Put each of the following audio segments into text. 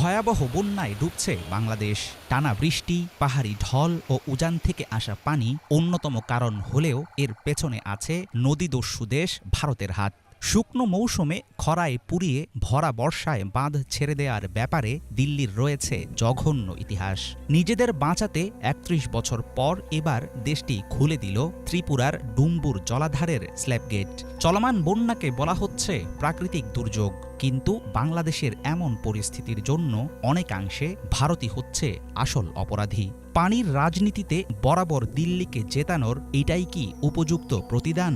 ভয়াবহ বন্যায় ডুবছে বাংলাদেশ। টানা বৃষ্টি, পাহাড়ি ঢল ও উজান থেকে আসা পানি অন্যতম কারণ হলেও এর পেছনে আছে নদী দস্যু দেশ, ভারতের হাত। শুকনো মৌসুমে খরায় পুড়িয়ে ভরা বর্ষায় বাঁধ ছেড়ে দেওয়ার ব্যাপারে দিল্লির রয়েছে জঘন্য ইতিহাস। নিজেদের বাঁচাতে একত্রিশ বছর পর এবার দেশটি খুলে দিল ত্রিপুরার ডুম্বুর জলাধারের স্ল্যাবগেট চলমান বন্যাকে বলা হচ্ছে প্রাকৃতিক দুর্যোগ, কিন্তু বাংলাদেশের এমন পরিস্থিতির জন্য অনেকাংশে ভারতই হচ্ছে আসল অপরাধী। পানির রাজনীতিতে বরাবর দিল্লিকে জেতানোর এটাই কি উপযুক্ত প্রতিদান?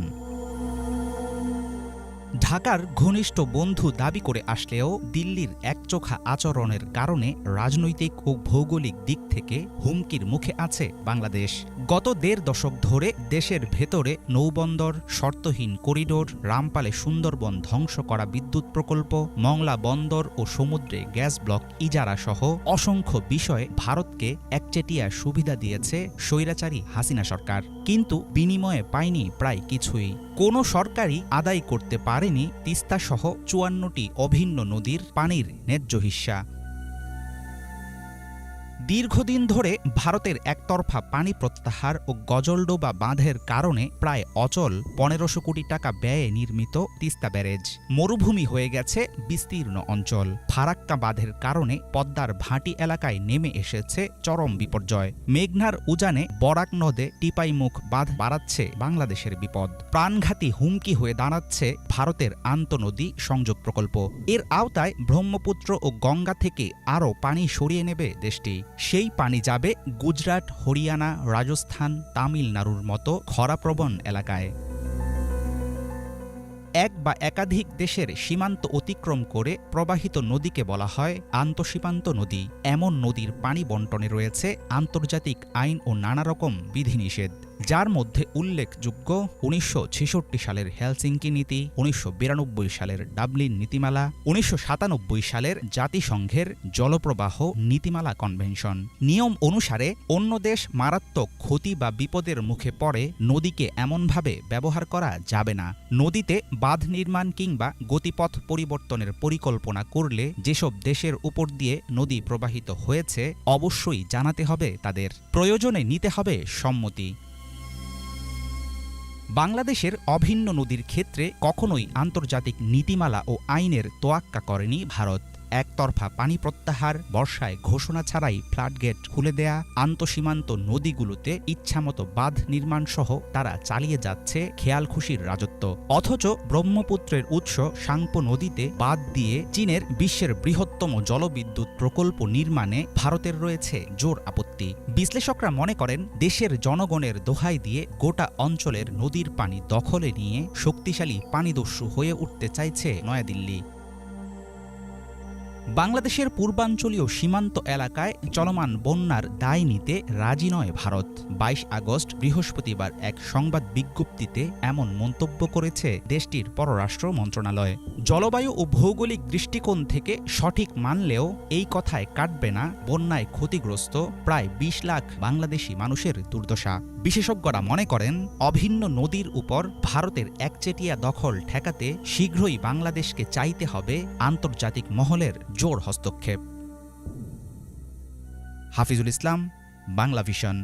ঢাকার ঘনিষ্ঠ বন্ধু দাবি করে আসলেও দিল্লির একচোখা আচরণের কারণে রাজনৈতিক ও ভৌগোলিক দিক থেকে হুমকির মুখে আছে বাংলাদেশ। গত দেড় দশক ধরে দেশের ভেতরে নৌবন্দর, শর্তহীন করিডোর, রামপালে সুন্দরবন ধ্বংস করা বিদ্যুৎ প্রকল্প, মংলা বন্দর ও সমুদ্রে গ্যাস ব্লক ইজারা সহ অসংখ্য বিষয়ে ভারতকে একচেটিয়া সুবিধা দিয়েছে স্বৈরাচারী হাসিনা সরকার। কিন্তু বিনিময়ে পায়নি প্রায় কিছুই। কোনো সরকারই আদায় করতে পারেনি তিস্তাসহ চুয়ান্নটি অভিন্ন নদীর পানির ন্যায্য হিস্যা দীর্ঘদিন ধরে ভারতের একতরফা পানি প্রত্যাহার ও গজলডোবা বাঁধের কারণে প্রায় অচল পনেরোশো কোটি টাকা ব্যয়ে নির্মিত তিস্তা ব্যারেজ। মরুভূমি হয়ে গেছে বিস্তীর্ণ অঞ্চল। ফারাক্কা বাঁধের কারণে পদ্মার ভাটি এলাকায় নেমে এসেছে চরম বিপর্যয়। মেঘনার উজানে বরাক নদে টিপাইমুখ বাঁধ বাড়াচ্ছে বাংলাদেশের বিপদ। প্রাণঘাতী হুমকি হয়ে দাঁড়াচ্ছে ভারতের আন্তনদী সংযোগ প্রকল্প। এর আওতায় ব্রহ্মপুত্র ও গঙ্গা থেকে আরও পানি সরিয়ে নেবে দেশটি। সেই পানি যাবে গুজরাট, হরিয়ানা, রাজস্থান, তামিলনাড়ুর মতো খরাপ্রবণ এলাকায়। এক বা একাধিক দেশের সীমান্ত অতিক্রম করে প্রবাহিত নদীকে বলা হয় আন্তঃসীমান্ত নদী। এমন নদীর পানি বন্টনে রয়েছে আন্তর্জাতিক আইন ও নানা রকম বিধিনিষেধ। যার মধ্যে উল্লেখযোগ্য উনিশশো ছেষট্টি সালের হেলসিঙ্কি নীতি, উনিশশো বিরানব্বই সালের ডাবলিন নীতিমালা, উনিশশো সাতানব্বই সালের জাতিসংঘের জলপ্রবাহ নীতিমালা কনভেনশন। নিয়ম অনুসারে অন্য দেশ মারাত্মক ক্ষতি বা বিপদের মুখে পড়ে নদীকে এমনভাবে ব্যবহার করা যাবে না। নদীতে বাঁধ নির্মাণ কিংবা গতিপথ পরিবর্তনের পরিকল্পনা করলে যেসব দেশের উপর দিয়ে নদী প্রবাহিত হয়েছে, অবশ্যই জানাতে হবে তাদের। প্রয়োজনে নিতে হবে সম্মতি। বাংলাদেশের অভিন্ন নদীর ক্ষেত্রে কখনোই আন্তর্জাতিক নীতিমালা ও আইনের তোয়াক্কা করেনি ভারত। একতরফা পানি প্রত্যাহার, বর্ষায় ঘোষণা ছাড়াই ফ্লাডগেট খুলে দেয়া, আন্তঃসীমান্ত নদীগুলোতে ইচ্ছামতো বাঁধ নির্মাণ সহ তারা চালিয়ে যাচ্ছে খেয়াল খুশির রাজত্ব। অথচ ব্রহ্মপুত্রের উৎস সাংপো নদীতে বাঁধ দিয়ে চীনের বিশ্বের বৃহত্তম জলবিদ্যুৎ প্রকল্প নির্মাণে ভারতের রয়েছে জোর আপত্তি। বিশ্লেষকরা মনে করেন দেশের জনগণের দোহাই দিয়ে গোটা অঞ্চলের নদীর পানি দখলে নিয়ে শক্তিশালী পানিদস্যু হয়ে উঠতে চাইছে নয়াদিল্লি। বাংলাদেশের পূর্বাঞ্চলীয় সীমান্ত এলাকায় চলমান বন্যার দায় নিতে রাজি নয় ভারত। বাইশ আগস্ট বৃহস্পতিবার এক সংবাদ বিজ্ঞপ্তিতে এমন মন্তব্য করেছে দেশটির পররাষ্ট্র মন্ত্রণালয়। জলবায়ু ও ভৌগোলিক দৃষ্টিকোণ থেকে সঠিক মানলেও এই কথায় কাটবে না বন্যায় ক্ষতিগ্রস্ত প্রায় ২০ লাখ বাংলাদেশি মানুষের দুর্দশা। বিশেষজ্ঞরা মনে করেন, অভিন্ন নদীর উপর ভারতের একচেটিয়া দখল ঠেকাতে শীঘ্রই বাংলাদেশকে চাইতে হবে আন্তর্জাতিক মহলের জোর হস্তক্ষেপ। হাফিজুল ইসলাম বাংলা ভিশন।